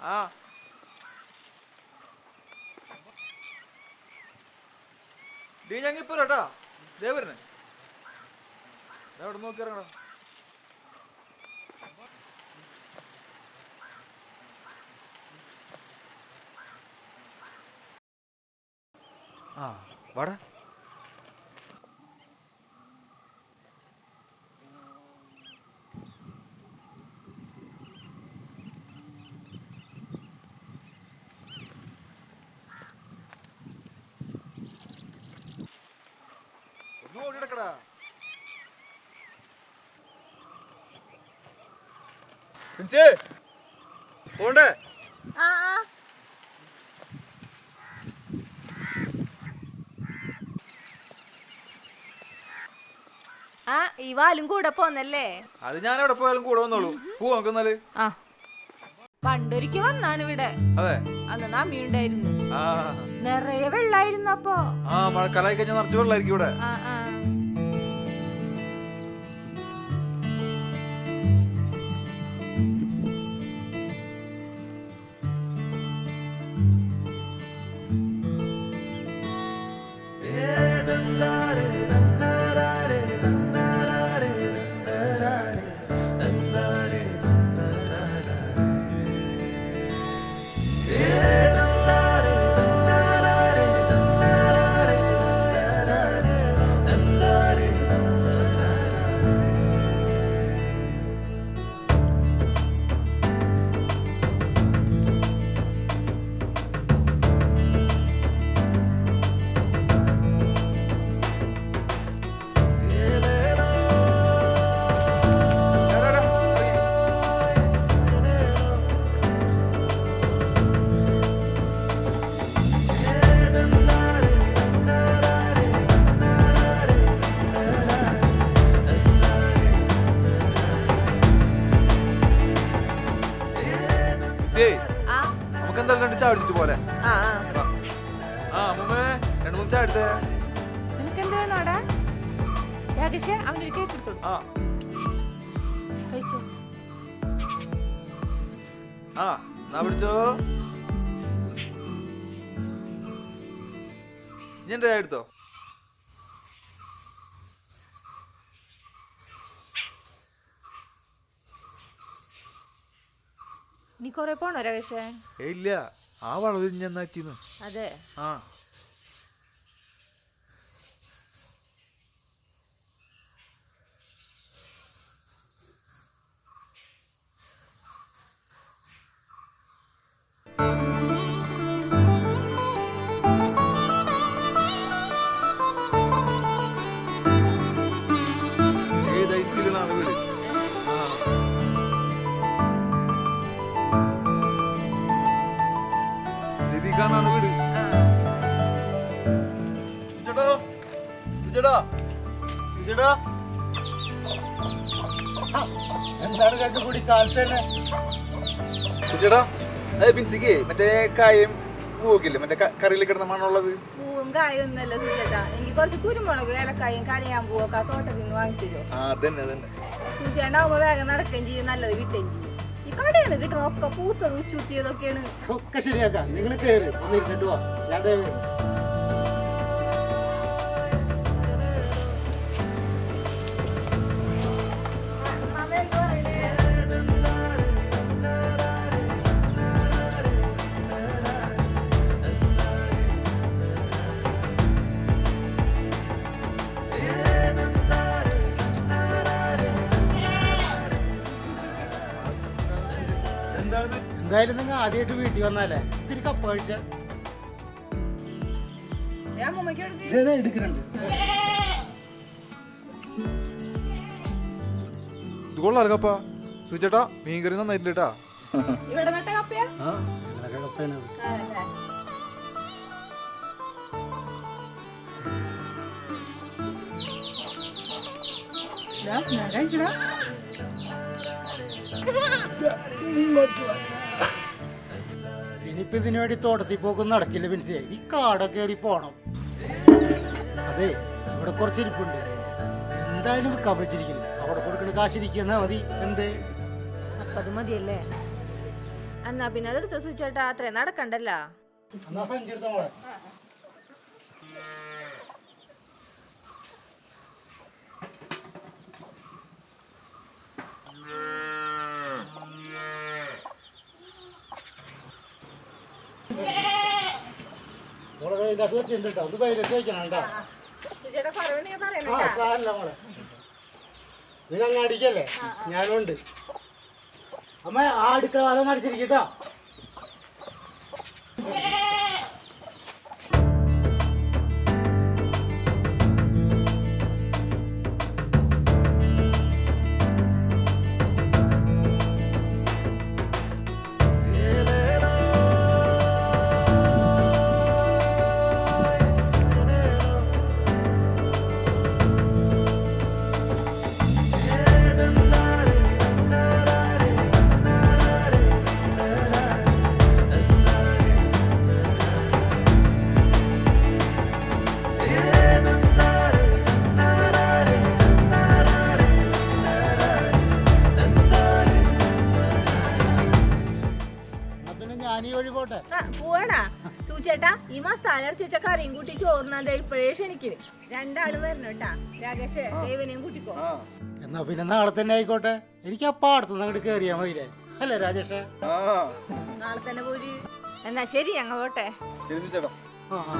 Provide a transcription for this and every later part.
ആ. ഡീ ഞങ്ങ ഇപ്പൊ കേട്ടാ ദേ വരുന്നേ അവിടെ നോക്കി ഇറങ്ങടാ. ആ വാടാ. Onde പോണ്ടേ? ആ ആ. ആ ഈ വാലും കൂടെ പോന്നല്ലേ? അത് ഞാൻ എവിടെ പോയാലും കൂടെ വന്നോളൂ. പോവാ നമുക്ക് എന്നാൽ ആ. പണ്ടൊരിക്കൽ വന്നാണ് ഇവിടെ. അതെ. അന്ന് നമ്മയുണ്ടായിരുന്നു ആ. നിറയെ വെള്ളായിരുന്നു അപ്പോ. ആ മഴക്കാലായി കഴിഞ്ഞാൽ നിറച്ച് വെള്ളായിരിക്കും ഇവിടെ. ആ ആ. അടിച്ചിട്ട് പോലെ ആ. രണ്ട് മൂന്ന് ചായ എടുത്തേ. നിനക്ക് എന്ത് വേണോടാ രാകേഷ് അവനൊരു കേക്ക് എടുത്തു ആ. കഴിച്ചു? ആ എന്നാ പിടിച്ചോ. ഞാൻ ചായ എടുത്തോ? നീ കൊറേ പോണോ രാകേഷേ ഇല്ല. ആ വളവിൽ ഞാൻ നാറ്റിന്ന് അതെ. ആ. സുജേട്ടാ സുജേട്ടാ എന്താണ് കണ്ടുകൂടി കാലത്ത് തന്നെ സുജേട്ടാ അതെ ബിൻസിക്ക് മറ്റേ കായം പൂവൊക്കില്ലേ മറ്റേ കറിയിൽ കിടന്ന മണ്ണുള്ളത് പൂവും കായൊന്നല്ല സുചേട്ടാ എനിക്ക് കുറച്ച് കുരുമുളക് ഏലക്കായും കരയാൻ പൂവൊക്കെ തോട്ടത്തിൽ നിന്ന് വാങ്ങിത്തരുമോ ആ അതന്നെ അതന്നെ. സൂചിയുണ്ടാവുമ്പോ വേഗം നടക്കുകയും ചെയ്യും നല്ലത് കിട്ടുകയും ചെയ്യും. ഈ കടയിൽ നിന്ന് കിട്ടണ ഒക്കെ പൂത്തത് ഉച്ചുത്തിയതൊക്കെയാണ്. ഒക്കെ ശരിയാക്കാം. നിങ്ങൾ കയറി ഒന്ന് ഇരുന്നിട്ട് പോവാ ഞാൻ എന്തായാലും നിങ്ങൾ ആദ്യമായിട്ട് വീട്ടിൽ വന്നാലേ? ഇത്തിരി കപ്പ കഴിച്ച. എടുക്കുന്നുണ്ട്. ഇത് കപ്പ മീൻകറി നന്നായിട്ടുണ്ട് കേട്ടാ ആ ഞങ്ങളൊക്കെ ഇനിയിപ്പോ ഇതിനു വേണ്ടി തോട്ടത്തിൽ പോക്കൊന്നും നടക്കില്ല മനസ്സിലായി ഈ കാട കയറി പോണം. അതെ ഇവിടെ കുറച്ച് ഇരിപ്പുണ്ട്. എന്തായാലും വിൽക്കാൻ വെച്ചിരിക്കുന്നു അവിടെ കൊടുക്കുന്ന കാശിരിക്കുന്ന മതി. എന്തേ? അപ്പൊ അത് മതിയല്ലേ? എന്നാ പിന്നെ അതെടുത്ത് സൂചിച്ചേട്ടാ അത്രേ നടക്കണ്ടല്ലോ. എന്നാ എടുത്ത മോളെ ഉണ്ട് കേട്ടോ. അത് പൈരത്ത് വെക്കണം കേട്ടോ ആ സാറല്ല മോളെ. നിങ്ങൾ അങ്ങ് അടിക്കല്ലേ? ഞാനുണ്ട്. അമ്മ ആ അടുക്ക കാലം നടിച്ചിരിക്കട്ടോ മസാല അരച്ച് കറിയും കൂട്ടി ചോറിനാണ്ട് ഇപ്പോഴേ ക്ഷണിക്കുന്നു രണ്ടാളും വരണം കേട്ടാ. രാകേഷ് ദേവനെയും കൂട്ടിക്കോ. ആ. എന്നാ പിന്നെ നാളെ തന്നെ ആയിക്കോട്ടെ. എനിക്ക് ആ പാടത്തുനിന്ന് അങ്ങോട്ട് കേറിയാ മതിയില്ലേ? അല്ലേ രാജേഷേ? ആ. നാളെ തന്നെ പോര് എന്നാ ശരി അങ്ങ് പോട്ടെ. ആ ആ.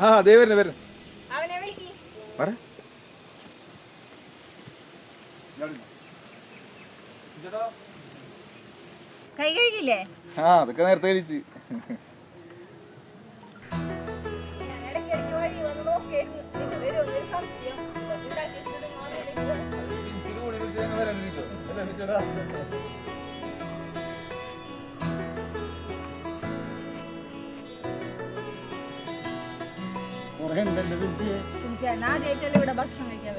ആ അതേ വരുന്നു വരുന്നു. അവനെ വിളിക്ക്. വേറെ കൈ കഴുകില്ലേ ആ അതൊക്കെ നേരത്തെ കഴിച്ച്. സംശയം. ചേട്ടൻ ആദ്യമായിട്ടല്ലേ ഇവിടെ ഭക്ഷണം കഴിക്കാൻ